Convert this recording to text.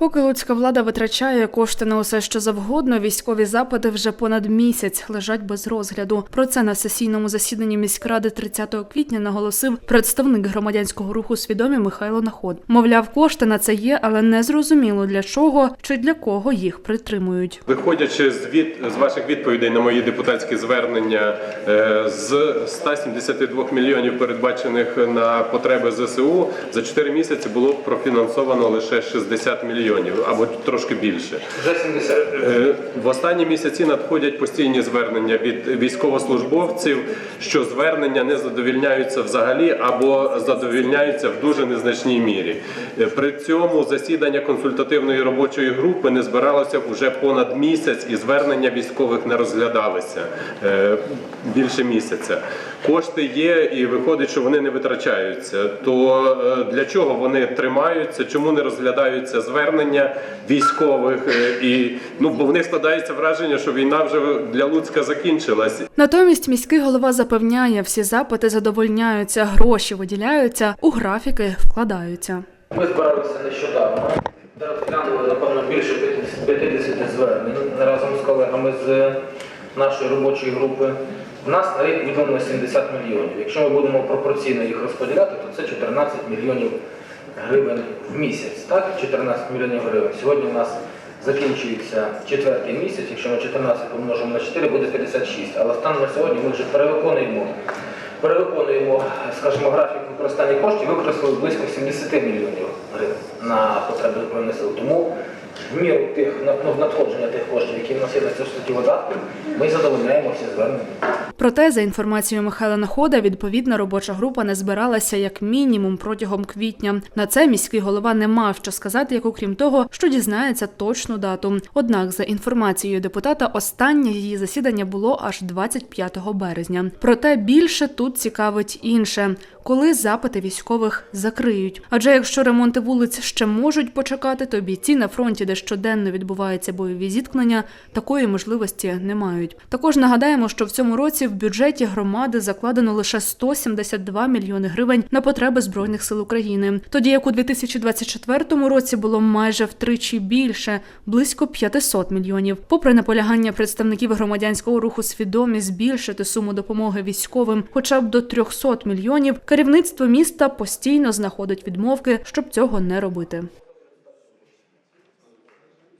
Поки луцька влада витрачає кошти на усе, що завгодно, військові запити вже понад місяць лежать без розгляду. Про це на сесійному засіданні міськради 30 квітня наголосив представник громадянського руху свідомі Михайло Наход. Мовляв, кошти на це є, але не зрозуміло для чого чи для кого їх притримують. Виходячи з від з ваших відповідей на мої депутатські звернення, е, з 172 мільйонів передбачених на потреби ЗСУ за 4 місяці було профінансовано лише 60 мільйонів або трошки більше. Вже 70. Е, В останні місяці надходять постійні звернення від військовослужбовців, що звернення не задовільняються взагалі або задовільняються в дуже незначній мірі. Е, При цьому засідання консультативної робочої групи не збиралося вже понад місяць, і звернення військових не розглядалися е, більше місяця. Кошти є, і виходить, що вони не витрачаються. То е, для чого вони тримаються? Чому не розглядаються звернення військових? Е, І ну бо в них складається враження, що війна вже для Луцька закінчилась. Натомість міський голова запевняє, всі запити задовольняються, гроші виділяються, у графіки вкладаються. Ми збиралися нещодавно, розглянули, напевно, більше 50 звернень разом з колегами з нашої робочої групи. В нас на рік відомо 70 мільйонів. Якщо ми будемо пропорційно їх розподіляти, то це 14 мільйонів гривень в місяць. Так, 14 мільйонів гривень. Сьогодні у нас закінчується четвертий місяць. Якщо ми 14 помножимо на 4, буде 56. Але станом на сьогодні ми вже перевиконуємо перевиконуємо, скажімо, графік використання коштів, використали близько 70 мільйонів гривень на потреби Збройних сил. Тому в міру тих надходження тих коштів, які в на цю статті видатків, ми задовольняємо всі звернення. Проте, за інформацією Михайла Находа, відповідна робоча група не збиралася як мінімум протягом квітня. На це міський голова не мав що сказати, як окрім того, що дізнається точну дату. Однак, за інформацією депутата, останнє її засідання було аж 25 березня. Проте більше тут цікавить інше. Коли запити військових закриють, адже якщо ремонти вулиць ще можуть почекати, то бійці на фронті, де щоденно відбуваються бойові зіткнення, такої можливості не мають. Також нагадаємо, що в цьому році в бюджеті громади закладено лише 172 мільйони гривень на потреби збройних сил України, тоді як у 2024 році було майже втричі більше близько 500 мільйонів. Попри наполягання представників громадянського руху свідомі збільшити суму допомоги військовим, хоча б до 300 мільйонів, керівництво міста постійно знаходить відмовки, щоб цього не робити.